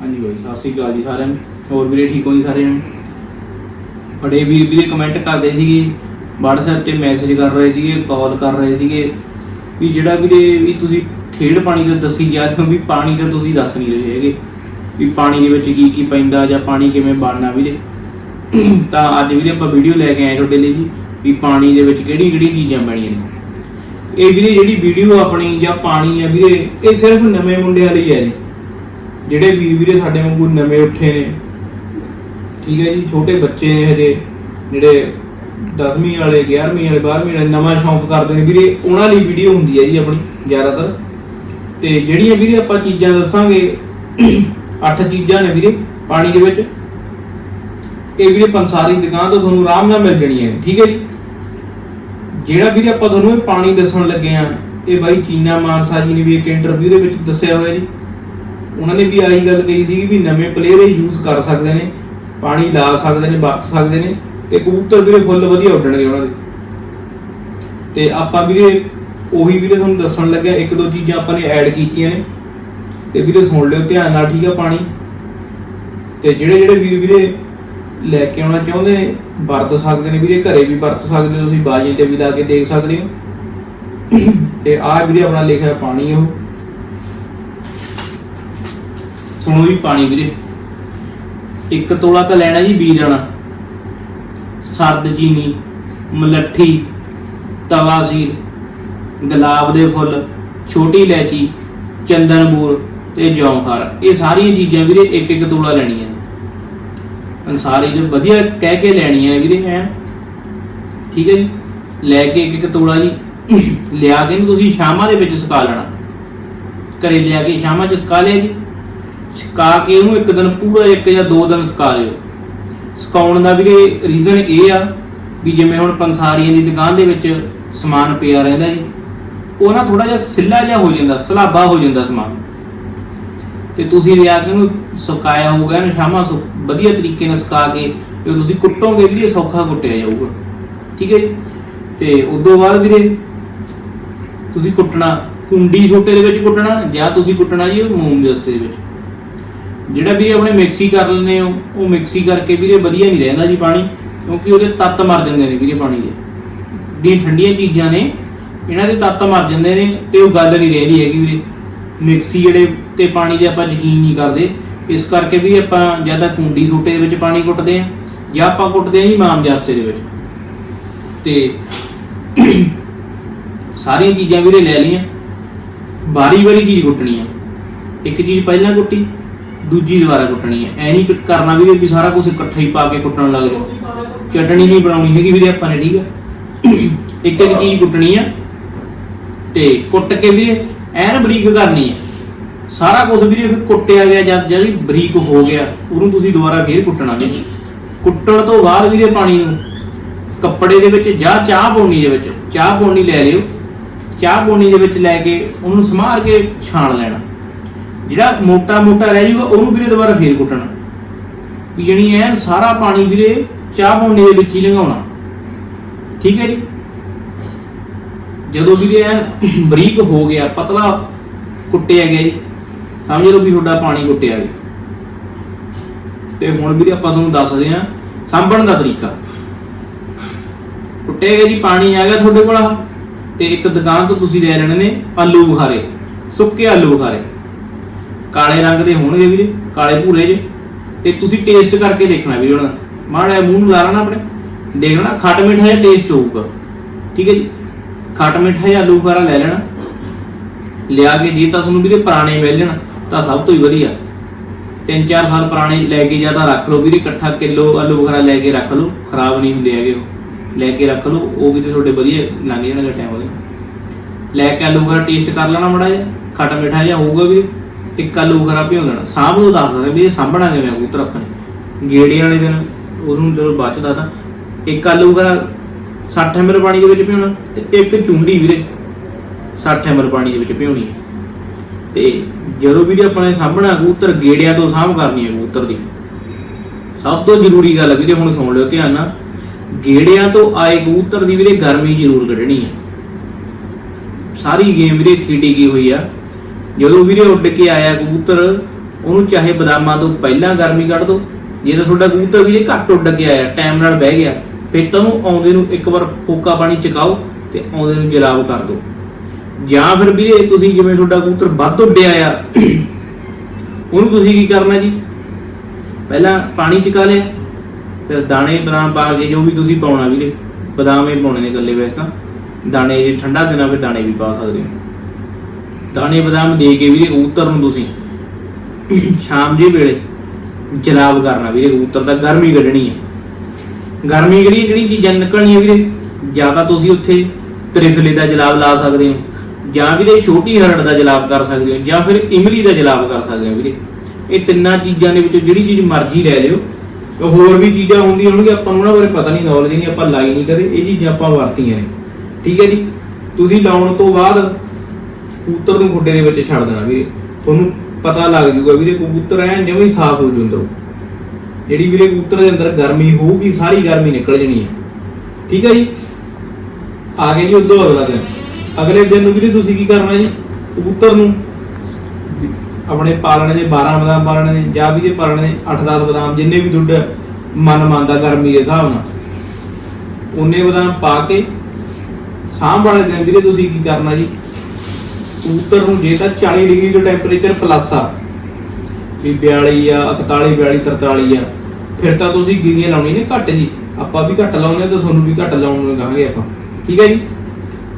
ਹਾਂਜੀ ਬਾਈ ਸਤਿ ਸ਼੍ਰੀ ਅਕਾਲ ਜੀ ਸਾਰਿਆਂ ਨੂੰ। ਹੋਰ ਵੀਰੇ, ਠੀਕ ਹੋ ਜੀ ਸਾਰੇ ਜਣੇ ਬੜੇ ਵੀਰ ਵੀਰੇ ਕਮੈਂਟ ਕਰਦੇ ਸੀਗੇ, WhatsApp ਤੇ ਮੈਸੇਜ ਕਰ ਰਹੇ ਸੀਗੇ ਕਾਲ ਕਰ ਰਹੇ ਸੀਗੇ, ਵੀ ਜਿਹੜਾ ਵੀਰੇ ਵੀ ਤੁਸੀਂ ਖੇਡ ਪਾਣੀ ਦਾ ਦੱਸੀ ਜਾ ਰਹੇ ਹੋ, ਵੀ ਪਾਣੀ ਦਾ ਤੁਸੀਂ ਦੱਸ ਨਹੀਂ ਰਹੇ ਹੈਗੇ। ਵੀ ਪਾਣੀ ਦੇ ਵਿੱਚ ਕੀ ਕੀ ਪੈਂਦਾ ਜਾਂ ਪਾਣੀ ਕਿਵੇਂ ਬਣਨਾ ਵੀਰੇ? ਤਾਂ ਅੱਜ ਵੀਰੇ ਆਪਾਂ ਵੀਡੀਓ ਲੈ ਕੇ ਆਏ ਤੁਹਾਡੇ ਲਈ ਜੀ, ਵੀ ਪਾਣੀ ਦੇ ਵਿੱਚ ਕਿਹੜੀ ਕਿਹੜੀ ਚੀਜ਼ਾਂ ਬਣੀਆਂ ਨੇ। ਇਹ ਵੀਰੇ ਜਿਹੜੀ ਵੀਡੀਓ ਆਪਣੀ ਜਾਂ ਪਾਣੀ ਆ ਵੀਰੇ, ਇਹ ਸਿਰਫ ਨਵੇਂ ਮੁੰਡਿਆਂ ਲਈ ਹੈ ਜੀ। ਜਿਹੜੇ ਵੀਰ ਵੀਰੇ ਸਾਡੇ ਵਾਂਗੂ ਨਵੇਂ ਉੱਠੇ ਨੇ, ਠੀਕ ਹੈ ਜੀ, ਛੋਟੇ ਬੱਚੇ ਨੇ ਹਜੇ, ਜਿਹੜੇ 10ਵੀਂ ਵਾਲੇ 11ਵੀਂ ਵਾਲੇ 12ਵੀਂ ਵਾਲੇ, ਨਵਾਂ ਸ਼ੌਂਕ ਕਰਦੇ ਨੇ। ਵੀਰੇ, ਉਹਨਾਂ ਲਈ ਵੀਡੀਓ ਹੁੰਦੀ ਹੈ ਜੀ ਆਪਣੀ, ਜ਼ਿਆਦਾਤਰ। ਤੇ ਜਿਹੜੀਆਂ ਵੀਰੇ ਆਪਾਂ ਚੀਜ਼ਾਂ ਦੱਸਾਂਗੇ, ਅੱਠ ਚੀਜ਼ਾਂ ਨੇ ਵੀਰੇ, ਪਾਣੀ ਦੇ ਵਿੱਚ। ਇਹ ਵੀਰੇ ਪੰਸਾਰੀ ਦੁਕਾਨ ਤੋਂ ਤੁਹਾਨੂੰ ਆਰਾਮ ਨਾਲ ਮਿਲ ਜਾਣੀਆਂ ਹੈ ਠੀਕ ਹੈ ਜੀ। ਜਿਹੜਾ ਵੀਰੇ, ਆਪਾਂ ਤੁਹਾਨੂੰ ਇਹ ਪਾਣੀ ਦੱਸਣ ਲੱਗੇ ਆ ਇਹ ਬਾਈ ਚੀਨਾ ਮਾਨਸਾ ਜੀ ਨੇ ਵੀ ਇੱਕ ਇੰਟਰਵਿਊ ਦੇ ਵਿੱਚ ਦੱਸਿਆ ਹੋਇਆ ਜੀ। ਉਹਨਾਂ ਨੇ ਵੀ ਆਹੀ ਗੱਲ ਕਹੀ ਸੀ ਵੀ ਨਵੇਂ ਪਲੇਅਰ ਇਹ ਯੂਜ਼ ਕਰ ਸਕਦੇ ਨੇ, ਪਾਣੀ ਲਾ ਸਕਦੇ ਨੇ, ਵਰਤ ਸਕਦੇ ਨੇ ਤੇ ਕਬੂਤਰ ਵੀਰੇ ਫੁੱਲ ਵਧੀਆ ਉੱਡਣਗੇ ਉਹਨਾਂ ਦੇ। ਤੇ ਆਪਾਂ ਵੀਰੇ ਉਹੀ ਵੀਰੇ ਤੁਹਾਨੂੰ ਦੱਸਣ ਲੱਗਿਆ, ਇੱਕ ਦੋ ਚੀਜ਼ਾਂ ਆਪਾਂ ਨੇ ਐਡ ਕੀਤੀਆਂ ਨੇ। ਤੇ ਵੀਰੇ ਸੁਣ ਲਿਓ, ਧਿਆਨ ਨਾਲ ਠੀਕ ਆ ਪਾਣੀ। ਤੇ ਜਿਹੜੇ ਜਿਹੜੇ ਵੀਰ ਵੀਰੇ ਲੈ ਕੇ ਆਉਣਾ ਚਾਹੁੰਦੇ ਨੇ, ਵਰਤ ਸਕਦੇ ਨੇ ਵੀਰੇ, ਘਰੇ ਵੀ ਵਰਤ ਸਕਦੇ ਹੋ ਤੁਸੀਂ ਬਾਜੀ ਤੇ ਵੀ ਲਾ ਕੇ ਦੇਖ ਸਕਦੇ ਹੋ। ਤੇ ਆਹ ਵੀਰੇ ਆਪਣਾ ਲਿਖਿਆ ਪਾਣੀ ਉਹ। ਸੁਣੋ ਵੀ ਪਾਣੀ ਵੀਰੇ। ਇੱਕ ਤੋਲਾ ਤਾਂ ਲੈਣਾ ਜੀ ਬੀਜਣਾ ਸਰਦ ਚੀਨੀ, ਮਲੱਠੀ, ਤਵਾ ਸੀਰ, ਗੁਲਾਬ ਦੇ ਫੁੱਲ, ਛੋਟੀ ਇਲਾਇਚੀ ਚੰਦਨਬੂਰ ਤੇ ਜੌਂਖਾਰ। ਇਹ ਸਾਰੀਆਂ ਚੀਜ਼ਾਂ ਵੀਰੇ ਇੱਕ ਇੱਕ ਤੋਲਾ ਲੈਣੀਆਂ ਨੇ। ਅਨਸਾਰੀ ਜੋ ਵਧੀਆ ਕਹਿ ਕੇ ਲੈਣੀਆਂ ਨੇ ਵੀਰੇ, ਹੈ। ਠੀਕ ਹੈ ਜੀ। ਲੈ ਕੇ ਇੱਕ ਇੱਕ ਤੋਲਾ ਜੀ। ਲਿਆ ਕੇ ਇਹਨੂੰ ਤੁਸੀਂ ਸ਼ਾਮਾਂ ਦੇ ਵਿੱਚ ਸੁਕਾ ਲੈਣਾ। ਘਰੇ ਲਿਆ ਕੇ ਸ਼ਾਮਾਂ 'ਚ ਸੁਕਾ ਲਿਆ ਜੀ। ਸੁਕਾ ਕੇ ਇਹਨੂੰ ਇੱਕ ਦਿਨ ਪੂਰਾ ਇੱਕ ਜਾਂ ਦੋ ਦਿਨ ਸੁਕਾ ਲਿਓ ਸੁਕਾਉਣ ਦਾ ਵੀਰੇ ਰੀਜ਼ਨ ਇਹ ਆ ਵੀ ਜਿਵੇਂ ਹੁਣ ਪੰਸਾਰੀਆਂ ਦੀ ਦੁਕਾਨ ਦੇ ਵਿੱਚ ਸਮਾਨ ਪਿਆ ਰਹਿੰਦਾ ਜੀ, ਉਹ ਨਾ ਥੋੜਾ ਜਿਹਾ ਸਿੱਲਾ ਜਿਹਾ ਹੋ ਜਾਂਦਾ, ਸਲਾਬਾ ਹੋ ਜਾਂਦਾ ਸਮਾਨ। ਤੇ ਤੁਸੀਂ ਲਿਆ ਕੇ ਉਹਨੂੰ ਸੁਕਾਇਆ ਹੋਊਗਾ, ਇਹਨੂੰ ਸ਼ਾਮਾ ਸੁ, ਵਧੀਆ ਤਰੀਕੇ ਨਾਲ ਸੁਕਾ ਕੇ ਜੇ ਤੁਸੀਂ ਕੁੱਟੋਗੇ ਵੀ ਇਹ ਸੌਖਾ ਕੁੱਟਿਆ ਜਾਊਗਾ। ਠੀਕ ਹੈ ਜੀ? ਤੇ ਉਦੋਂ ਬਾਅਦ ਵੀਰੇ ਤੁਸੀਂ ਕੁੱਟਣਾ, ਕੁੰਡੀ ਛੋਟੇ ਦੇ ਵਿੱਚ ਕੁੱਟਣਾ ਜਾਂ ਤੁਸੀਂ ਕੁੱਟਣਾ ਜੀ ਉਹ ਮੋਮ ਦੇ ਉਸਤੇ ਦੇ ਵਿੱਚ। ਜਿਹੜਾ ਵੀਰੇ ਆਪਣੇ ਮਿਕਸੀ ਕਰ ਲੈਂਦੇ ਹੋ, ਉਹ ਮਿਕਸੀ ਕਰਕੇ ਵੀਰੇ ਵਧੀਆ ਨਹੀਂ ਰਹਿੰਦਾ ਜੀ ਪਾਣੀ, ਕਿਉਂਕਿ ਉਹਦੇ ਤੱਤ ਮਰ ਜਾਂਦੇ ਨੇ ਵੀਰੇ ਪਾਣੀ ਦੇ। ਜਿਹੜੀਆਂ ਠੰਡੀਆਂ ਚੀਜ਼ਾਂ ਨੇ, ਇਹਨਾਂ ਦੇ ਤੱਤ ਮਰ ਜਾਂਦੇ ਨੇ ਤੇ ਉਹ ਗੱਲ ਨਹੀਂ ਰਹਿੰਦੀ ਹੈਗੀ ਵੀਰੇ। ਮਿਕਸੀ ਜਿਹੜੇ ਤੇ ਪਾਣੀ ਦੇ ਆਪਾਂ ਯਕੀਨ ਨਹੀਂ ਕਰਦੇ। ਇਸ ਕਰਕੇ ਵੀ ਆਪਾਂ ਜ਼ਿਆਦਾ ਕੁੰਡੀ ਸੋਟੇ ਦੇ ਵਿੱਚ ਪਾਣੀ ਕੁੱਟਦੇ ਆ ਜਾਂ ਆਪਾਂ ਕੁੱਟਦੇ ਆ ਜੀ ਮਾਮ ਜਾਸਤੇ ਦੇ ਵਿੱਚ। ਤੇ ਸਾਰੀਆਂ ਚੀਜ਼ਾਂ ਵੀਰੇ ਲੈ ਲਈਆਂ। ਬਾਰੀ ਵਾਰੀ ਚੀਜ਼ ਕੁੱਟਣੀ ਆ। ਇੱਕ ਚੀਜ਼ ਪਹਿਲਾਂ ਕੁੱਟੀ ਦੂਜੀ ਦੁਬਾਰਾ ਕੁੱਟਣੀ ਹੈ। ਐ ਨਹੀਂ ਕਰਨਾ ਵੀਰੇ ਵੀ ਸਾਰਾ ਕੁਝ ਇਕੱਠਾ ਹੀ ਪਾ ਕੇ ਕੁੱਟਣ ਲੱਗ ਜਾਓ। ਚਟਣੀ ਨਹੀਂ ਬਣਾਉਣੀ ਹੈਗੀ ਵੀਰੇ ਆਪਾਂ ਨੇ, ਠੀਕ ਆ? ਇੱਕ ਇੱਕ ਚੀਜ਼ ਕੁੱਟਣੀ ਆ। ਤੇ ਕੁੱਟ ਕੇ ਵੀਰੇ ਐਨ ਬਰੀਕ ਕਰਨੀ ਹੈ। ਸਾਰਾ ਕੁਝ ਵੀਰੇ ਕੁੱਟਿਆ ਗਿਆ, ਜਦ ਜਦ ਬਰੀਕ ਹੋ ਗਿਆ, ਉਹਨੂੰ ਤੁਸੀਂ ਦੁਬਾਰਾ ਫੇਰ ਕੁੱਟਣਾ ਵੀ ਕੁੱਟਣ ਤੋਂ ਬਾਅਦ ਵੀਰੇ ਪਾਣੀ ਨੂੰ ਕੱਪੜੇ ਦੇ ਵਿੱਚ ਜਾਂ ਚਾਹ ਪੌਣੀ ਦੇ ਵਿੱਚ, ਚਾਹ ਪੌਣੀ ਲੈ ਲਿਓ। ਚਾਹ ਪੌਣੀ ਦੇ ਵਿੱਚ ਲੈ ਕੇ ਉਹਨੂੰ ਸਮਾਰ ਕੇ ਛਾਣ ਲੈਣਾ। ਜਿਹੜਾ ਮੋਟਾ ਮੋਟਾ ਰਹਿ ਜੂਗਾ ਉਹਨੂੰ ਵੀਰੇ ਦੁਬਾਰਾ ਫੇਰ ਕੁੱਟਣਾ। ਵੀ ਜਣੀ ਐਨ ਸਾਰਾ ਪਾਣੀ ਵੀਰੇ ਚਾਹ ਪੌਣੀ ਦੇ ਵਿੱਚ ਹੀ ਲੰਘਾਉਣਾ। ਠੀਕ ਹੈ ਜੀ? ਜਦੋਂ ਵੀਰੇ ਐਨ ਬਰੀਕ ਹੋ ਗਿਆ, ਪਤਲਾ ਕੁੱਟਿਆ ਗਿਆ ਜੀ, ਸਮਝ ਲਓ ਵੀ ਤੁਹਾਡਾ ਪਾਣੀ ਕੁੱਟਿਆ ਗਿਆ। ਤੇ ਹੁਣ ਵੀਰੇ ਆਪਾਂ ਤੁਹਾਨੂੰ ਦੱਸਦੇ ਹਾਂ ਸਾਂਭਣ ਦਾ ਤਰੀਕਾ। ਕੁੱਟਿਆ ਗਿਆ ਜੀ, ਪਾਣੀ ਆ ਗਿਆ ਤੁਹਾਡੇ ਕੋਲ। ਤੇ ਇੱਕ ਦੁਕਾਨ ਤੋਂ ਤੁਸੀਂ ਲੈ ਲੈਣੇ ਨੇ ਆਲੂ ਬੁਖਾਰੇ, ਸੁੱਕੇ ਆਲੂ ਬੁਖਾਰੇ। ਕਾਲੇ ਰੰਗ ਦੇ ਹੋਣਗੇ ਵੀਰੇ, ਕਾਲੇ ਭੂਰੇ ਜੇ। ਤੇ ਤੁਸੀਂ ਟੇਸਟ ਕਰਕੇ ਦੇਖਣਾ ਵੀਰੇ ਉਹਨਾਂ ਦਾ ਮਾੜਾ ਮੂੰਹ ਨੂੰ ਲਾ ਲੈਣਾ ਆਪਣੇ। ਦੇਖਣਾ ਖੱਟ ਮਿੱਠਾ ਜਿਹਾ ਟੇਸਟ ਹੋਊਗਾ। ਠੀਕ ਹੈ ਜੀ? ਖੱਟ ਮਿੱਠਾ ਜਿਹਾ ਆਲੂ ਬੁਖਾਰਾ ਲੈ ਲੈਣਾ। ਲਿਆ ਕੇ ਜੇ ਤਾਂ ਤੁਹਾਨੂੰ ਵੀਰੇ ਪੁਰਾਣੇ ਮਿਲ ਜਾਣ, ਤਾਂ ਸਭ ਤੋਂ ਹੀ ਵਧੀਆ। ਤਿੰਨ ਚਾਰ ਸਾਲ ਪੁਰਾਣੇ ਲੈ ਕੇ ਜਾਂ ਤਾਂ ਰੱਖ ਲਓ ਵੀਰੇ, ਇਕੱਠਾ ਕਿਲੋ ਆਲੂ ਬੁਖਾਰਾ ਲੈ ਕੇ ਰੱਖ ਲਓ। ਖਰਾਬ ਨਹੀਂ ਹੁੰਦੇ ਹੈਗੇ ਉਹ। ਲੈ ਕੇ ਰੱਖ ਲਓ, ਉਹ ਵੀ ਤੇ ਤੁਹਾਡੇ ਵਧੀਆ ਲੰਘ ਜਾਣਗੇ ਟਾਈਮ ਉਹਦੇ। ਲੈ ਕੇ ਆਲੂ ਬੁਖਾਰਾ ਟੇਸਟ ਕਰ ਲੈਣਾ ਮੜਾ ਜਿਹਾ। ਖੱਟ ਮਿੱਠਾ ਜਿਹਾ ਹੋਊਗਾ ਵੀ ਇੱਕ ਆਲੂ ਵਗੈਰਾ ਭਿਓ ਦੇਣਾ ਸਾਂਭ ਨੂੰ ਦੱਸ ਸਕਦੇ ਵੀ ਇਹ ਸਾਂਭਣਾ ਕਿਵੇਂ ਕਬੂਤਰ ਆਪਣੇ ਗੇੜੇ ਵਾਲੇ ਦਿਨ ਉਹਨੂੰ ਜਦੋਂ ਬਚਦਾ ਤਾਂ ਇੱਕ ਆਲੂ ਬੁਖਾਰਾ 60 ml ਪਾਣੀ ਦੇ ਵਿੱਚ ਭਿਉਣਾ ਤੇ ਇੱਕ ਚੁੰਡੀ ਵੀਰੇ 60 ml ਪਾਣੀ ਦੇ ਵਿੱਚ ਭਿਉਣੀ ਹੈ ਤੇ ਜਦੋਂ ਵੀ ਆਪਣੇ ਸਾਹਮਣਾ ਕਬੂਤਰ ਗੇੜਿਆਂ ਤੋਂ ਸਾਂਭ ਕਰਨੀ ਹੈ ਕਬੂਤਰ ਦੀ। ਸਭ ਤੋਂ ਜ਼ਰੂਰੀ ਗੱਲ ਵੀਰੇ, ਹੁਣ ਸੁਣ ਲਿਓ ਧਿਆਨ ਨਾਲ। ਗੇੜਿਆਂ ਤੋਂ ਆਏ ਕਬੂਤਰ ਦੀ ਵੀਰੇ ਗਰਮੀ ਜ਼ਰੂਰ ਕੱਢਣੀ ਹੈ ਸਾਰੀ ਗੇਮ ਵੀਰੇ ਇੱਥੇ ਟਿਕੀ ਹੋਈ ਆ? ਜਦੋਂ ਵੀਰੇ ਉੱਡ ਕੇ ਆਇਆ ਕਬੂਤਰ, ਉਹਨੂੰ ਚਾਹੇ ਬਦਾਮਾਂ ਤੋਂ ਪਹਿਲਾਂ ਗਰਮੀ ਕੱਢ ਦਿਓ ਜੇ ਤਾਂ ਤੁਹਾਡਾ ਕਬੂਤਰ ਵੀਰੇ ਘੱਟ ਉੱਡ ਕੇ ਆਇਆ, ਟਾਈਮ ਨਾਲ ਬਹਿ ਗਿਆ, ਫਿਰ ਤਾਂ ਉਹਨੂੰ ਆਉਂਦੇ ਨੂੰ ਇੱਕ ਵਾਰ ਫੋਕਾ ਪਾਣੀ ਚਕਾਓ ਤੇ ਆਉਂਦੇ ਨੂੰ ਜਲਾਬ ਕਰ ਦਿਓ ਜਾਂ ਫਿਰ ਵੀਰੇ ਤੁਸੀਂ ਜਿਵੇਂ ਤੁਹਾਡਾ ਕਬੂਤਰ ਵੱਧ ਉੱਡਿਆ ਆ, ਉਹਨੂੰ ਤੁਸੀਂ ਕੀ ਕਰਨਾ ਜੀ? ਪਹਿਲਾਂ ਪਾਣੀ ਚਕਾ ਲਿਆ, ਫਿਰ ਦਾਣੇ, ਬਦਾਮ ਪਾ ਕੇ ਜੋ ਵੀ ਤੁਸੀਂ ਪਾਉਣਾ ਵੀਰੇ, ਬਦਾਮੇ ਪਾਉਣੇ ਨੇ ਇਕੱਲੇ ਵੈਸੇ ਤਾਂ। ਦਾਣੇ ਜੇ ਠੰਡਾ ਦਿਨਾਂ ਫਿਰ ਦਾਣੇ ਵੀ ਪਾ ਸਕਦੇ ਹੋ। ਦਾਣੇ ਬਦਾਮ ਦੇ ਕੇ ਵੀਰੇ ਕਬੂਤਰ ਨੂੰ ਤੁਸੀਂ। ਸ਼ਾਮ ਦੇ ਵੇਲੇ ਜਲਾਬ ਕਰਨਾ ਵੀਰੇ ਕਬੂਤਰ ਦਾ ਗਰਮੀ ਕੱਢਣੀ ਹੈ। ਗਰਮੀ ਜਿਹੜੀ ਜਿਹੜੀ ਚੀਜ਼ਾਂ ਨਿਕਲਣੀਆਂ ਵੀਰੇ? ਜਾਂ ਤਾਂ ਤੁਸੀਂ ਉੱਥੇ ਤ੍ਰਿਫਲੇ ਦਾ ਜਲਾਬ ਲਾ ਸਕਦੇ ਹੋ, ਜਾਂ ਵੀਰੇ ਛੋਟੀ ਹਰੜ ਦਾ ਜਲਾਬ ਕਰ ਸਕਦੇ ਹੋ, ਜਾਂ ਫਿਰ ਇਮਲੀ ਦਾ ਜਲਾਬ ਕਰ ਸਕਦੇ ਹੋ ਵੀਰੇ। ਇਹ ਤਿੰਨਾਂ ਚੀਜ਼ਾਂ ਦੇ ਵਿੱਚੋਂ ਜਿਹੜੀ ਚੀਜ਼ ਮਰਜ਼ੀ ਲੈ ਲਿਓ। ਹੋਰ ਵੀ ਚੀਜ਼ਾਂ ਹੁੰਦੀਆਂ ਹੋਣਗੀਆਂ, ਆਪਾਂ ਨੂੰ ਉਹਨਾਂ ਬਾਰੇ ਪਤਾ ਨਹੀਂ ਨੌਲੇਜ ਨਹੀਂ, ਆਪਾਂ ਲਾਈ ਨਹੀਂ ਕਦੇ। ਇਹ ਚੀਜ਼ਾਂ ਆਪਾਂ ਵਰਤੀਆਂ ਨੇ। ਠੀਕ ਹੈ ਜੀ? ਤੁਸੀਂ ਲਾਉਣ ਤੋਂ ਬਾਅਦ ਕਬੂਤਰ ਨੂੰ ਖੁੱਡੇ ਦੇ ਵਿੱਚ ਛੱਡ ਦੇਣਾ ਵੀਰੇ। ਤੁਹਾਨੂੰ ਪਤਾ ਲੱਗ ਜੂਗਾ ਵੀਰੇ, ਕਬੂਤਰ ਐਨ ਜਿਵੇਂ ਹੀ ਸਾਫ਼ ਹੋ ਜੂ ਅੰਦਰੋਂ। ਜਿਹੜੀ ਵੀਰੇ ਕਬੂਤਰ ਦੇ ਅੰਦਰ ਗਰਮੀ ਹੋਊਗੀ, ਸਾਰੀ ਗਰਮੀ ਨਿਕਲ ਜਣੀ ਹੈ। ਠੀਕ ਹੈ ਜੀ? ਆ ਗਏ ਜੀ ਉਦੋਂ ਅਗਲਾ ਦਿਨ। ਅਗਲੇ ਦਿਨ ਨੂੰ ਵੀਰੇ ਤੁਸੀਂ ਕੀ ਕਰਨਾ ਜੀ? ਕਬੂਤਰ ਨੂੰ ਆਪਣੇ ਪਾਲਣੇ ਦੇ 12 ਬਦਾਮ ਪਾਲਣੇ ਨੇ ਜਾਂ ਵੀ ਦੇ ਪਾਲਣੇ ਦੇ 8-10 ਬਦਾਮ, ਜਿੰਨੇ ਵੀ ਤੁਹਾਡਾ ਮਨ ਮੰਨਦਾ ਗਰਮੀ ਦੇ ਹਿਸਾਬ ਨਾਲ। ਉਹਨੇ ਬਦਾਮ ਪਾ ਕੇ ਸਾਂਭ ਵਾਲੇ ਦਿਨ ਵੀਰੇ ਤੁਸੀਂ ਕੀ ਕਰਨਾ ਜੀ? ਕਬੂਤਰ ਨੂੰ ਜੇ ਤਾਂ 40 ਡਿਗਰੀ ਦਾ ਟੈਂਪਰੇਚਰ ਪਲੱਸ ਆ, ਵੀ 42 ਆ 41 42 43 ਆ, ਫਿਰ ਤਾਂ ਤੁਸੀਂ ਗਿਰੀਆਂ ਲਾਉਣੀ ਨੇ ਘੱਟ ਜੀ। ਆਪਾਂ ਵੀ ਘੱਟ ਲਾਉਂਦੇ ਤਾਂ ਤੁਹਾਨੂੰ ਵੀ ਘੱਟ ਲਾਉਣ ਨੂੰ ਕਹਾਂਗੇ ਆਪਾਂ। ਠੀਕ ਹੈ ਜੀ?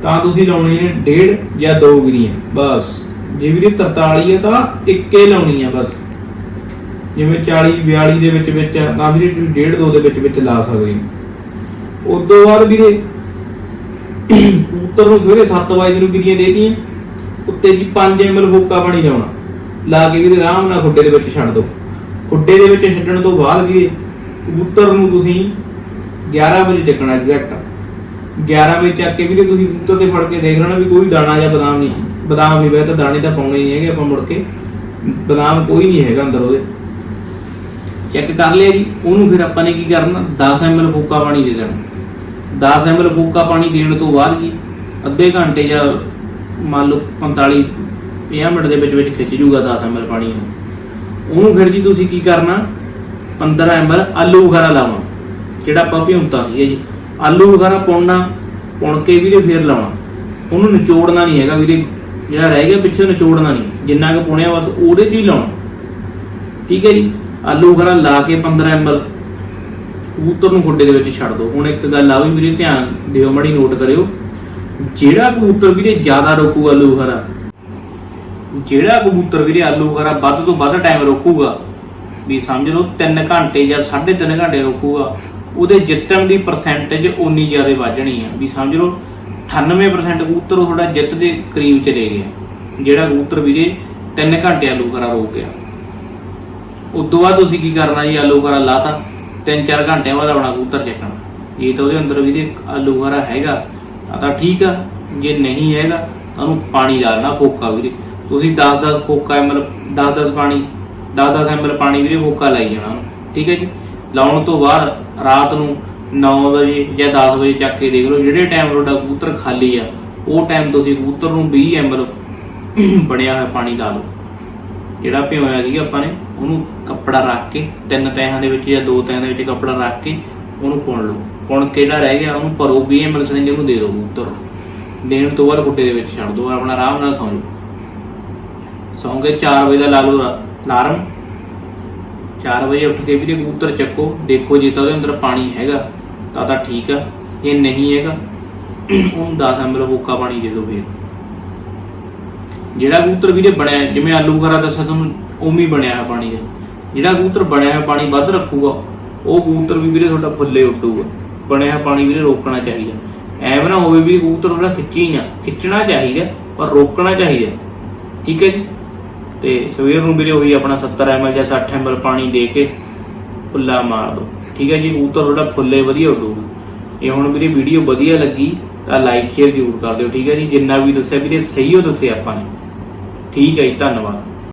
ਤਾਂ ਤੁਸੀਂ ਲਾਉਣੀ ਨੇ ਡੇਢ ਜਾਂ ਦੋ ਗਿਰੀਆਂ, ਬਸ। ਜੇ ਵੀਰੇ 43 ਆ ਤਾਂ ਇੱਕੇ ਲਾਉਣੀ ਆ ਬਸ। ਜਿਵੇਂ 40 42 ਦੇ ਵਿੱਚ ਵਿੱਚ ਤਾਂ ਵੀਰੇ ਤੁਸੀਂ ਡੇਢ ਦੋ ਦੇ ਵਿੱਚ ਵਿੱਚ ਲਾ ਸਕਦੇ ਹੋ। ਉਦੋਂ ਬਾਅਦ ਵੀਰੇ ਉੱਤਰ ਨੂੰ ਸਵੇਰੇ 7 ਵਜੇ ਨੂੰ ਗਿਰੀਆਂ ਦੇਤੀਆਂ। ਉੱਤੇ ਜੀ 5 ml ਫੋਕਾ ਪਾਣੀ ਲਾਉਣਾ ਲਾ ਕੇ ਵੀਰੇ ਆਰਾਮ ਨਾਲ ਖੁੱਡੇ ਦੇ ਵਿੱਚ ਛੱਡ ਦਿਓ ਖੁੱਡੇ ਦੇ ਵਿੱਚ ਛੱਡਣ ਤੋਂ ਬਾਅਦ ਵੀਰੇ ਕਬੂਤਰ ਨੂੰ ਤੁਸੀਂ 11 ਵਜੇ ਚੱਕਣਾ ਐਗਜ਼ੈਕਟ 11 ਵਜੇ ਚੱਕ ਕੇ ਵੀਰੇ ਤੁਸੀਂ ਕਬੂਤਰ ਤੇ ਫੜ ਕੇ ਦੇਖ ਲੈਣਾ ਵੀ ਕੋਈ ਦਾਣਾ ਜਾਂ ਬਦਾਮ ਨਹੀਂ ਬਦਾਮ ਨਹੀਂ ਵੇ ਤਾਂ ਦਾਣੇ ਤਾਂ ਪਾਉਣੇ ਹੀ ਹੈਗੇ ਆਪਾਂ ਮੁੜ ਕੇ। ਬਦਾਮ ਕੋਈ ਨਹੀਂ ਹੈਗਾ ਅੰਦਰ ਉਹਦੇ। ਚੈੱਕ ਕਰ ਲਿਆ ਜੀ। ਉਹਨੂੰ ਫਿਰ ਆਪਾਂ ਨੇ ਕੀ ਕਰਨਾ? 10 ml ਫੂਕਾ ਪਾਣੀ ਦੇ ਦੇਣਾ। 10 ml ਫੂਕਾ ਪਾਣੀ ਦੇਣ ਤੋਂ ਬਾਅਦ ਜੀ, ਅੱਧੇ ਘੰਟੇ ਜਾਂ ਮੰਨ ਲਓ 45 50 ਮਿੰਟ ਦੇ ਵਿੱਚ ਵਿੱਚ ਖਿੱਚ ਜੂਗਾ 10 ml ਪਾਣੀ ਉਹ। ਉਹਨੂੰ ਫਿਰ ਜੀ ਤੁਸੀਂ ਕੀ ਕਰਨਾ? 15 ml ਆਲੂ ਵਗੈਰਾ ਲਾਉਣਾ, ਜਿਹੜਾ ਆਪਾਂ ਭਿਉਂਤਾ ਸੀ ਜੀ। ਆਲੂ ਵਗੈਰਾ ਪੁਣਨਾ ਪੁਣ ਕੇ ਵੀਰੇ ਫੇਰ ਲਾਉਣਾ। ਉਹਨੂੰ ਨਿਚੋੜਨਾ ਨਹੀਂ ਹੈਗਾ ਵੀਰੇ, ਜਿਹੜਾ ਰਹਿ ਗਿਆ ਪਿੱਛੇ ਨਿਚੋੜਨਾ ਨਹੀਂ। ਜਿੰਨਾ ਕੁ ਪੁਣਿਆ ਬਸ ਉਹਦੇ 'ਚ ਹੀ ਲਾਉਣਾ। ਠੀਕ ਹੈ ਜੀ? ਆਲੂ ਵਗੈਰਾ ਲਾ ਕੇ 15 ml ਕਬੂਤਰ ਨੂੰ ਖੁੱਡੇ ਦੇ ਵਿੱਚ ਛੱਡ ਦਿਓ। ਹੁਣ ਇੱਕ ਗੱਲ ਆ ਵੀ ਵੀਰੇ, ਧਿਆਨ ਦਿਓ, ਮੜੀ ਨੋਟ ਕਰਿਓ। ਜਿਹੜਾ ਕਬੂਤਰ ਵੀਰੇ ਜ਼ਿਆਦਾ ਰੋਕੂ ਆਲੂ ਜਿਹੜਾ ਕਬੂਤਰ ਵੀਰੇ ਆਲੂ ਵੱਧ ਤੋਂ ਵੱਧ ਟਾਈਮ ਰੋਕੂਗਾ। ਵੀ ਸਮਝ ਲਓ 3 ਘੰਟੇ ਜਾਂ 3.5 ਘੰਟੇ ਰੋਕੂਗਾ। ਉਹਦੇ ਜਿੱਤਣ ਦੀ ਪਰਸੈਂਟੇਜ ਉਨੀ ਜ਼ਿਆਦਾ ਵੱਜਣੀ ਆ। ਵੀ ਸਮਝ ਲਓ 98% ਕਬੂਤਰ ਤੁਹਾਡਾ ਜਿੱਤ ਦੇ ਕਰੀਬ ਚਲੇ ਗਿਆ। ਜਿਹੜਾ ਕਬੂਤਰ ਵੀਰੇ 3 ਘੰਟੇ ਆਲੂ ਰੋਕ ਗਿਆ। ਉਦੋਂ ਬਾਅਦ ਤੁਸੀਂ ਕੀ ਕਰਨਾ ਜੀ? ਆਲੂ ਵਗੈਰਾ ਲਾਤਾ। 3-4 ਘੰਟਿਆਂ ਬਾਅਦ ਆਪਣਾ ਕਬੂਤਰ ਚੱਕਣਾ। ਇਹ ਤਾਂ ਉਹਦੇ ਅੰਦਰ ਵੀਰੇ ਆਲੂ ਵਗੈਰਾ ਹੈਗਾ। ਤਾਂ ਠੀਕ ਆ, ਜੇ ਨਹੀਂ ਹੈਗਾ, ਤਾਂ ਉਹਨੂੰ ਪਾਣੀ ਡਾਲਣਾ ਫੋਕਾ ਵੀਰੇ। ਤੁਸੀਂ 10-10 ਫੋਕਾ ਐਮਐਲ 10-10 ਪਾਣੀ 10-10 ਐਮਐਲ ਪਾਣੀ ਵੀਰੇ ਫੋਕਾ ਲਾਈ ਜਾਣਾ ਉਹਨੂੰ, ਠੀਕ ਹੈ ਜੀ? ਲਾਉਣ ਤੋਂ ਬਾਅਦ ਰਾਤ ਨੂੰ 9 ਵਜੇ ਜਾਂ 10 ਵਜੇ ਚੱਕ ਕੇ ਦੇਖ ਲਓ, ਜਿਹੜੇ ਟਾਈਮ ਤੁਹਾਡਾ ਕਬੂਤਰ ਖਾਲੀ ਆ, ਉਹ ਟਾਈਮ ਤੁਸੀਂ ਕਬੂਤਰ ਨੂੰ 20 ਐਮਲ ਬਣਿਆ ਹੋਇਆ ਪਾਣੀ ਲਾ ਲਓ। ਜਿਹੜਾ ਭਿਓਇਆ ਸੀਗਾ ਆਪਾਂ ਨੇ, ਉਹਨੂੰ ਕੱਪੜਾ ਰੱਖ ਕੇ, ਤਿੰਨ ਤਹਿਾਂ ਦੇ ਵਿੱਚ ਜਾਂ ਦੋ ਤਹਿਾਂ ਦੇ ਵਿੱਚ ਕੱਪੜਾ ਰੱਖ ਕੇ ਉਹਨੂੰ ਪੁਣ ਲਓ। ਪੁਣ ਕੇ ਜਿਹੜਾ ਰਹਿ ਗਿਆ, ਉਹਨੂੰ ਭਰੋ 20 ml ਸਿਰਿੰਜ ਉਹਨੂੰ ਦੇ ਦਿਓ ਕਬੂਤਰ ਦੇਣ ਤੋਂ ਬਾਅਦ ਗੁੱਡੇ ਦੇ ਵਿੱਚ ਛੱਡ ਦਿਓ, ਆਪਣਾ ਆਰਾਮ ਨਾਲ ਸੌਂ ਜਾਓ। ਸੌਂ ਕੇ 4 ਵਜੇ ਦਾ ਲਾ ਲਓ ਅਲਾਰਮ। 4 ਵਜੇ ਉੱਠ ਕੇ ਵੀਰੇ ਕਬੂਤਰ ਚੱਕੋ, ਦੇਖੋ ਜੇ ਤਾਂ ਉਹਦੇ ਅੰਦਰ ਪਾਣੀ ਹੈਗਾ, ਤਾਂ ਤਾਂ ਠੀਕ ਆ, ਜੇ ਨਹੀਂ ਹੈਗਾ, ਉਹਨੂੰ 10 ml ਵੋਕਾ ਪਾਣੀ ਦੇ ਦਿਓ ਫੇਰ। ਜਿਹੜਾ ਕਬੂਤਰ ਵੀਰੇ ਬਣਿਆ, ਜਿਵੇਂ ਆਲੂ ਵਗੈਰਾ ਦੱਸਿਆ ਤੁਹਾਨੂੰ, ਉਵੇਂ ਹੀ ਬਣਿਆ ਹੈ ਪਾਣੀ ਦਾ। ਜਿਹੜਾ ਕਬੂਤਰ ਬਣਿਆ ਹੈ ਪਾਣੀ ਵੱਧ ਰੱਖੂਗਾ ਉਹ ਕਬੂਤਰ ਵੀ ਵੀਰੇ ਤੁਹਾਡਾ ਫੁੱਲੇ ਉੱਡੂਗਾ। ਬਣਿਆ ਪਾਣੀ ਵੀਰੇ ਰੋਕਣਾ ਚਾਹੀਦਾ। ਐਵੇਂ ਨਾ ਹੋਵੇ ਵੀ ਕਬੂਤਰ ਤੁਹਾਡਾ ਖਿੱਚੀ ਨਾ। ਖਿੱਚਣਾ ਚਾਹੀਦਾ, ਪਰ ਰੋਕਣਾ ਚਾਹੀਦਾ। ਠੀਕ ਹੈ ਜੀ? ਤੇ ਸਵੇਰ ਨੂੰ ਵੀਰੇ ਉਹੀ ਆਪਣਾ 70 ml ਜਾਂ 60 ml ਪਾਣੀ ਦੇ ਕੇ ਫੁੱਲਾ ਮਾਰ ਦਿਓ। ਠੀਕ ਹੈ ਜੀ? ਕਬੂਤਰ ਤੁਹਾਡਾ ਫੁੱਲੇ ਵਧੀਆ ਉੱਡੂਗਾ। ਇਹ ਹੁਣ ਵੀਰੇ ਵੀਡੀਓ ਵਧੀਆ ਲੱਗੀ, ਤਾਂ ਲਾਈਕ, ਸ਼ੇਅਰ ਜ਼ਰੂਰ ਕਰ ਦਿਓ। ਠੀਕ ਹੈ ਜੀ? ਜਿੰਨਾ ਵੀ ਦੱਸਿਆ ਵੀਰੇ, ਸਹੀ ਹੋ ਦੱਸਿਆ ਆਪਾਂ ਨੇ। ਠੀਕ ਹੈ ਜੀ, ਧੰਨਵਾਦ।